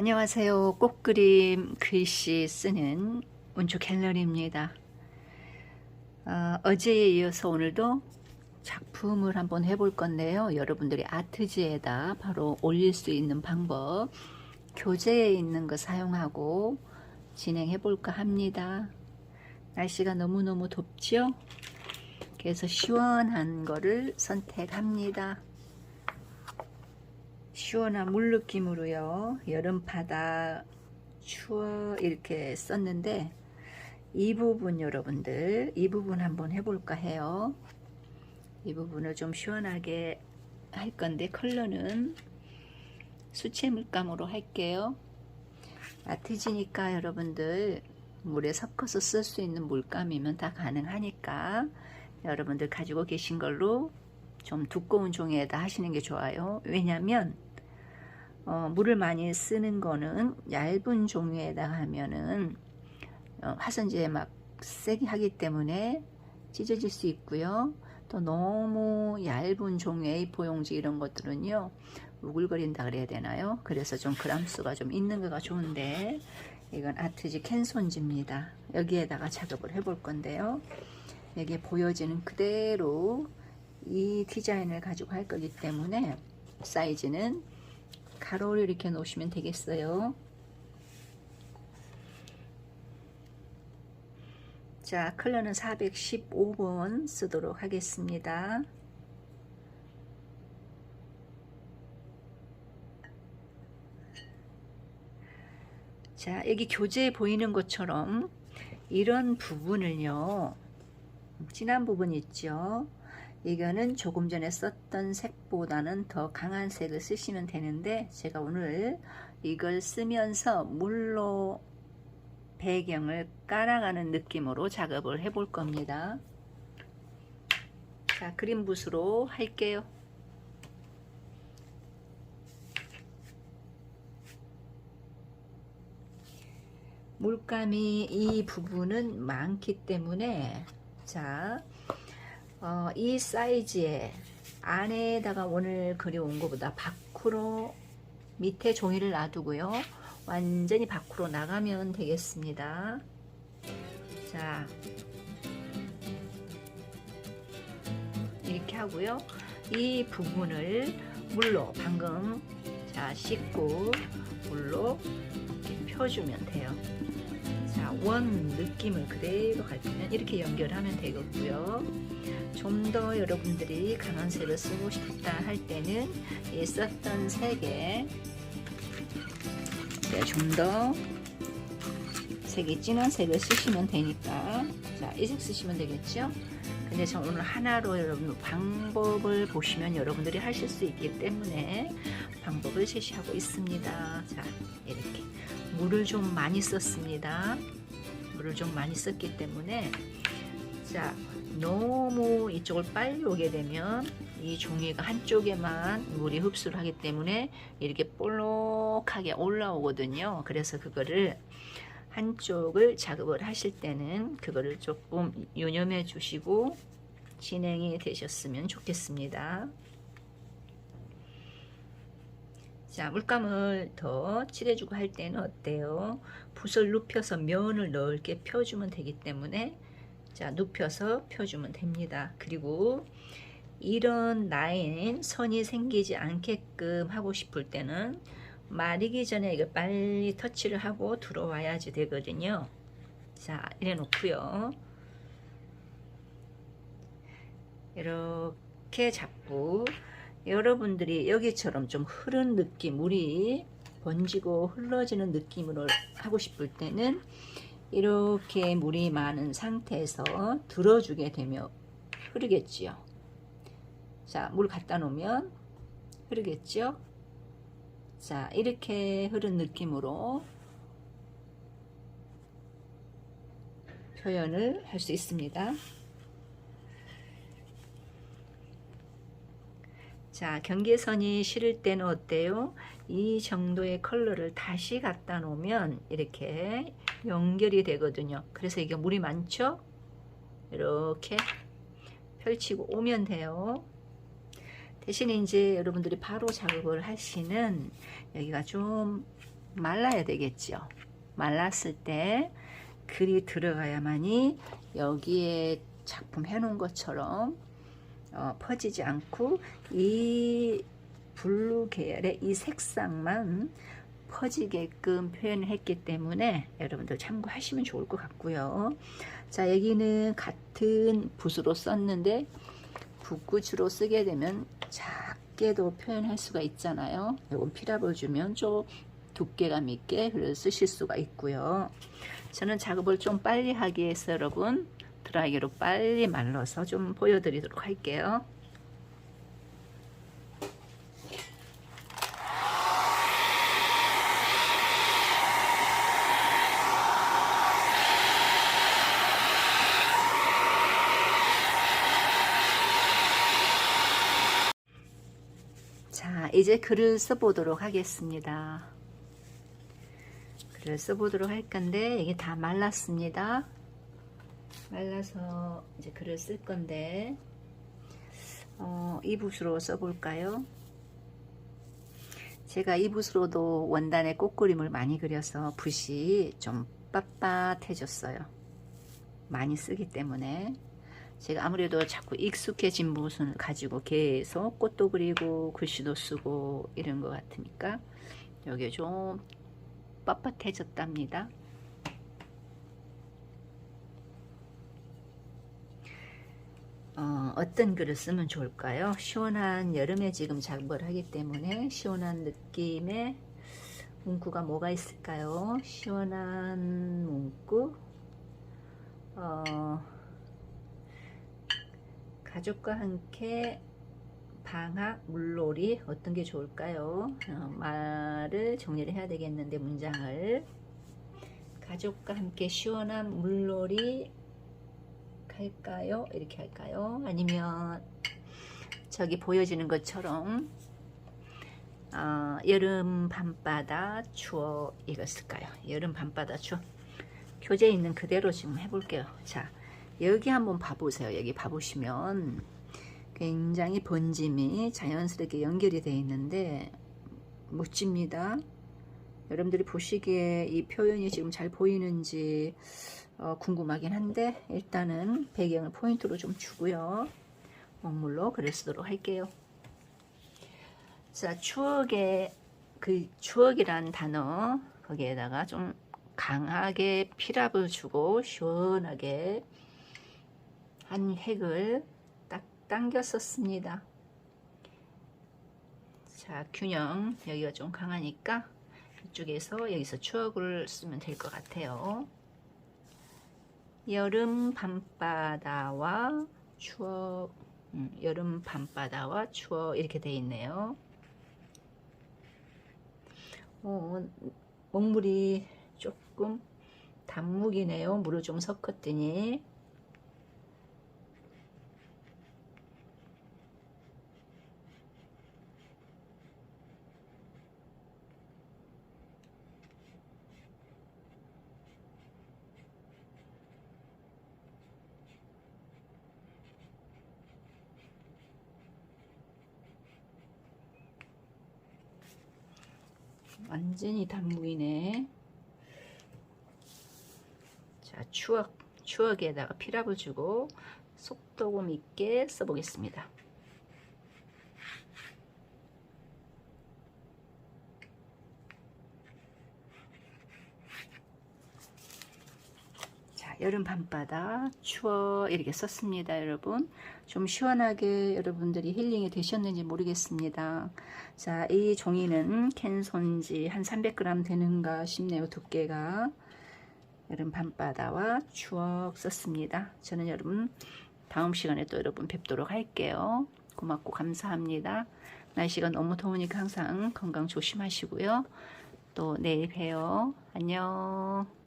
안녕하세요. 꽃그림 글씨 쓰는 운초 갤러리입니다. 어, 제에 이어서 오늘도 작품을 한번 해볼 건데요. 여러분들이 아트지에다 바로 올릴 수 있는 방법, 교재에 있는 거 사용하고 진행해 볼까 합니다. 날씨가 너무너무 덥죠? 그래서 시원한 거를 선택합니다. 시원한 물 느낌으로요. 여름 바다 추워 이렇게 썼는데 이 부분 여러분들 이 부분 한번 해볼까 해요. 이 부분을 좀 시원하게 할 건데 컬러는 수채 물감으로 할게요. 아트지니까 여러분들 물에 섞어서 쓸 수 있는 물감이면 다 가능하니까 여러분들 가지고 계신 걸로 좀 두꺼운 종이에다 하시는 게 좋아요. 왜냐면 어, 물을 많이 쓰는 거는 얇은 종이에다 하면은 어, 화선지에 막 세게 하기 때문에 찢어질 수 있고요. 또 너무 얇은 종이 A4 용지 이런 것들은요 우글거린다 그래야 되나요? 그래서 좀 그람수가 좀 있는 거가 좋은데 이건 아트지 캔손지입니다. 여기에다가 작업을 해볼 건데요. 여기에 보여지는 그대로 이 디자인을 가지고 할 거기 때문에 사이즈는 가로를 이렇게 놓으시면 되겠어요. 자, 컬러는 415번 쓰도록 하겠습니다. 자, 여기 교재에 보이는 것처럼 이런 부분을요, 진한 부분 있죠? 이거는 조금 전에 썼던 색보다는 더 강한 색을 쓰시면 되는데 제가 오늘 이걸 쓰면서 물로 배경을 깔아가는 느낌으로 작업을 해 볼 겁니다. 자, 그림 붓으로 할게요. 물감이 이 부분은 많기 때문에 자, 어, 이 사이즈에 안에다가 오늘 그려온 것보다 밖으로 밑에 종이를 놔두고요. 완전히 밖으로 나가면 되겠습니다. 자, 이렇게 하고요. 이 부분을 물로 방금 자 씻고 물로 이렇게 펴주면 돼요. 자, 원 느낌을 그대로 가지면 이렇게 연결하면 되겠고요. 좀 더 여러분들이 강한 색을 쓰고 싶다 할 때는 이 썼던 색에 네, 좀더 색이 진한 색을 쓰시면 되니까 자, 이 색 쓰시면 되겠죠? 근데 저 오늘 하나로 여러분 방법을 보시면 여러분들이 하실 수 있기 때문에 방법을 제시하고 있습니다. 자, 이렇게 물을 좀 많이 썼습니다. 물을 좀 많이 썼기 때문에 자 너무 이쪽을 빨리 오게 되면 이 종이가 한쪽에만 물이 흡수를 하기 때문에 이렇게 볼록하게 올라오거든요. 그래서 그거를 한쪽을 작업을 하실 때는 그거를 조금 유념해 주시고 진행이 되셨으면 좋겠습니다. 자, 물감을 더 칠해주고 할 때는 어때요? 붓을 눕혀서 면을 넓게 펴주면 되기 때문에 자, 눕혀서 펴주면 됩니다. 그리고 이런 라인, 선이 생기지 않게끔 하고 싶을 때는 마르기 전에 이거 빨리 터치를 하고 들어와야지 되거든요. 자, 이래 놓고요. 이렇게 잡고 여러분들이 여기처럼 좀 흐른 느낌, 물이 번지고 흘러지는 느낌으로 하고 싶을 때는 이렇게 물이 많은 상태에서 들어주게 되면 흐르겠지요. 자, 물 갖다 놓으면 흐르겠죠? 자, 이렇게 흐른 느낌으로 표현을 할 수 있습니다. 자, 경계선이 싫을 때는 어때요? 이 정도의 컬러를 다시 갖다 놓으면 이렇게 연결이 되거든요. 그래서 이게 물이 많죠? 이렇게 펼치고 오면 돼요. 대신에 이제 여러분들이 바로 작업을 하시는 여기가 좀 말라야 되겠죠. 말랐을 때 글이 들어가야만이 여기에 작품 해놓은 것처럼 어, 퍼지지 않고 이 블루 계열의 이 색상만 퍼지게끔 표현을 했기 때문에 여러분들 참고하시면 좋을 것 같고요. 자 여기는 같은 붓으로 썼는데 붓구주로 쓰게 되면 작게도 표현할 수가 있잖아요. 이건 피랍을 주면 좀 두께감 있게 쓰실 수가 있고요. 저는 작업을 좀 빨리 하기 위해서 여러분 드라이기로 빨리 말라서 좀 보여드리도록 할게요. 자, 이제 글을 써보도록 하겠습니다. 글을 써보도록 할 건데, 이게 다 말랐습니다. 말라서 이제 글을 쓸 건데, 어, 이 붓으로 써볼까요? 제가 이 붓으로도 원단에 꽃그림을 많이 그려서 붓이 좀 빳빳해졌어요. 많이 쓰기 때문에. 제가 아무래도 자꾸 익숙해진 붓을 가지고 계속 꽃도 그리고 글씨도 쓰고 이런 것 같으니까 여기 좀 빳빳해졌답니다. 어, 어떤 글을 쓰면 좋을까요? 시원한 여름에 지금 작업을 하기 때문에 시원한 느낌의 문구가 뭐가 있을까요? 시원한 문구 어, 가족과 함께 방학 물놀이 어떤 게 좋을까요? 어, 말을 정리를 해야 되겠는데 문장을 가족과 함께 시원한 물놀이 할까요? 이렇게 할까요? 아니면 저기 보여지는 것처럼 어, 여름 밤바다 추워 이거 쓸까요? 여름 밤바다 추워 교재 있는 그대로 지금 해볼게요. 자 여기 한번 봐보세요. 여기 봐보시면 굉장히 번짐이 자연스럽게 연결이 되어 있는데 멋집니다. 여러분들이 보시기에 이 표현이 지금 잘 보이는지 어, 궁금하긴 한데 일단은 배경을 포인트로 좀 주고요. 먹물로 글을 쓰도록 할게요. 자, 추억의 그 추억이란 단어 거기에다가 좀 강하게 피랍을 주고 시원하게 한 획을 딱 당겼었습니다. 자, 균형 여기가 좀 강하니까 이쪽에서 여기서 추억을 쓰면 될 것 같아요. 여름 밤바다와 추억, 음, 여름 밤바다와 추억 이렇게 돼 있네요. 어, 먹물이 조금 단묵이네요. 물을 좀 섞었더니 완전히 단무이네. 자, 추억, 추억에다가 피랍을 주고 속도감 있게 써보겠습니다. 자, 여름 밤바다 추워 이렇게 썼습니다, 여러분. 좀 시원하게 여러분들이 힐링이 되셨는지 모르겠습니다. 자, 이 종이는 캔손지 한 300g 되는가 싶네요, 두께가. 여름 밤바다와 추억 썼습니다. 저는 여러분 다음 시간에 또 여러분 뵙도록 할게요. 고맙고 감사합니다. 날씨가 너무 더우니까 항상 건강 조심하시고요. 또 내일 봬요. 안녕.